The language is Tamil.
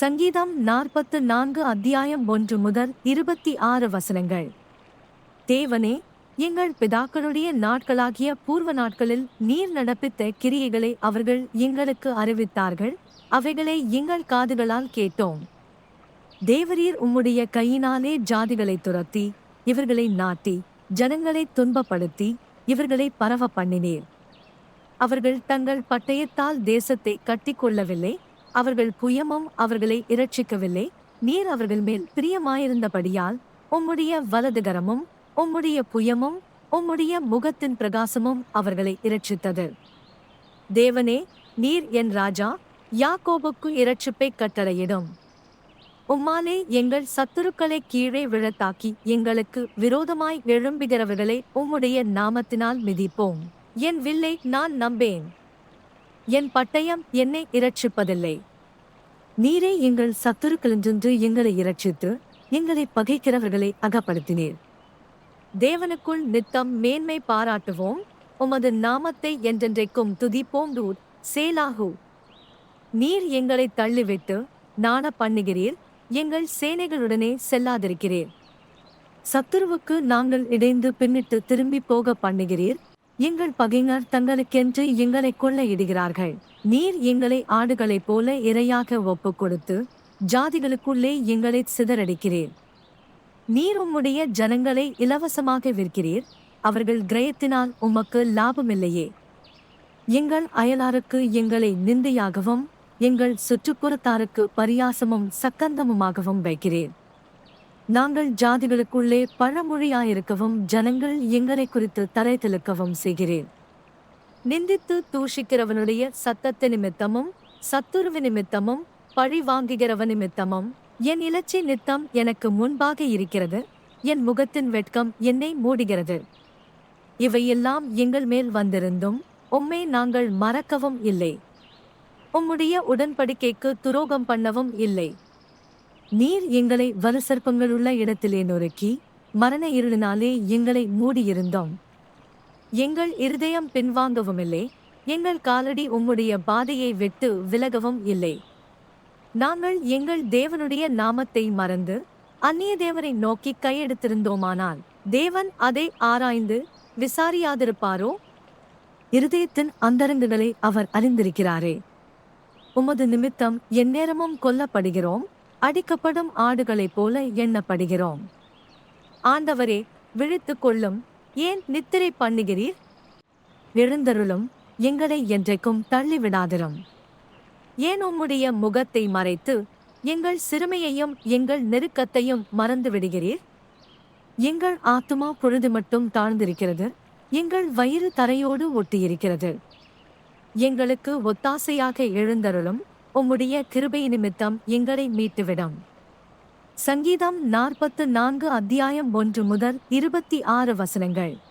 சங்கீதம் நாற்பத்து நான்கு அத்தியாயம் ஒன்று முதல் இருபத்தி ஆறு வசனங்கள். தேவனே எங்கள் பிதாக்களுடைய நாட்களாகிய பூர்வ நாட்களில் நீர் நடப்பித்த கிரியைகளை அவர்கள் எங்களுக்கு அறிவித்தார்கள் அவைகளை எங்கள் காதுகளால் கேட்டோம். தேவரீர் உம்முடைய கையினாலே ஜாதிகளை துரத்தி இவர்களை நாட்டி ஜனங்களை துன்பப்படுத்தி இவர்களை பரவ பண்ணினீர். அவர்கள் தங்கள் பட்டயத்தால் தேசத்தை கட்டிக்கொள்ளவில்லை அவர்கள் புயமும் அவர்களை இரட்சிக்கவில்லை. நீர் அவர்கள் மேல் பிரியமாயிருந்தபடியால் உம்முடைய வலதுகரமும் உம்முடைய புயமும் உம்முடைய முகத்தின் பிரகாசமும் அவர்களை இரட்சித்தது. தேவனே நீர் என் ராஜா யாக்கோபுக்கு இரட்சிப்பை கட்டளையிடும். உம்மாலே எங்கள் சத்துருக்களை கீழே விழத்தாக்கி எங்களுக்கு விரோதமாய் எழும்புகிறவர்களை உம்முடைய நாமத்தினால் மிதிப்போம். என் வில்லை நான் நம்பேன். என் பட்டயம் என்னை இரட்சிப்பதில்லை. நீரே எங்கள் சத்துருக்களின்றின்று எங்களை இரட்சித்து எங்களை பகைக்கிறவர்களை அகப்படுத்தினீர். தேவனுக்குள் நித்தம் மேன்மை பாராட்டுவோம். உமது நாமத்தை என்றென்றைக்கும் துதிப்போம் ரூர் சேலாகு. நீர் எங்களை தள்ளிவிட்டு நாண பண்ணுகிறீர். எங்கள் சேனைகளுடனே செல்லாதிருக்கிறீர். சத்துருவுக்கு நாங்கள் இடைந்து பின்னிட்டு திரும்பி போக பண்ணுகிறீர். எங்கள் பகைஞர் தங்களுக்கென்று எங்களை கொள்ளையிடுகிறார்கள். நீர் எங்களை ஆடுகளைப் போல இரையாக ஒப்புக் கொடுத்து ஜாதிகளுக்குள்ளே எங்களை சிதறடிக்கிறீர். நீர் உம்முடைய ஜனங்களை இலவசமாக விற்கிறீர். அவர்கள் கிரயத்தினால் உமக்கு லாபமில்லையே. எங்கள் அயலாருக்கு எங்களை நிந்தையாகவும் எங்கள் சுற்றுப்புறத்தாருக்கு பரியாசமும் சக்கந்தமுமாகவும் வைக்கிறீர். நாங்கள் ஜாதிகளுக்குள்ளே பழமொழியாயிருக்கவும் ஜனங்கள் எங்களை குறித்து தலை தெலுக்கவும் செய்கிறேன். நிந்தித்து தூஷிக்கிறவனுடைய சத்தத்து நிமித்தமும் சத்துருவு நிமித்தமும் பழி வாங்குகிறவ நிமித்தமும் என் இலச்சி நித்தம் எனக்கு முன்பாக இருக்கிறது என் முகத்தின் வெட்கம் என்னை மூடுகிறது. இவையெல்லாம் எங்கள் மேல் வந்திருந்தும் உம்மை நாங்கள் மறக்கவும் இல்லை. உம்முடைய உடன்படிக்கைக்கு துரோகம் பண்ணவும் இல்லை. நீர் எங்களை வலுசற்பங்களுள்ள இடத்திலே நொறுக்கி மரண இருளினாலே எங்களை மூடியிருந்தோம். எங்கள் இருதயம் பின்வாங்கவும் இல்லை எங்கள் காலடி உம்முடைய பாதையை விட்டு விலகவும் இல்லை. நாங்கள் எங்கள் தேவனுடைய நாமத்தை மறந்து அந்நிய தேவரை நோக்கி கையெடுத்திருந்தோமானால் தேவன் அதை ஆராய்ந்து விசாரியாதிருப்பாரோ? இருதயத்தின் அந்தரங்குகளை அவர் அறிந்திருக்கிறாரே. உமது நிமித்தம் எந்நேரமும் கொல்லப்படுகிறோம். அடிக்கப்படும் ஆடுகளைப் போல எண்ணப்படுகிறோம். ஆண்டவரே விழித்து கொள்ளும். ஏன் நித்திரை பண்ணுகிறீர்? எழுந்தருளும். எங்களை என்றைக்கும் தள்ளிவிடாதிரும். ஏன் உம்முடைய முகத்தை மறைத்து எங்கள் சிறுமையையும் எங்கள் நெருக்கத்தையும் மறந்து விடுகிறீர் எங்கள் ஆத்துமா பொழுது மட்டும் தாழ்ந்திருக்கிறது. எங்கள் வயிறு தரையோடு ஒட்டியிருக்கிறது. எங்களுக்கு ஒத்தாசையாக எழுந்தருளும். உம்முடைய கிருபை நிமித்தம் எங்களை மீட்டுவிடும். சங்கீதம் நாற்பத்து நான்கு அத்தியாயம் ஒன்று முதல் இருபத்தி ஆறு வசனங்கள்.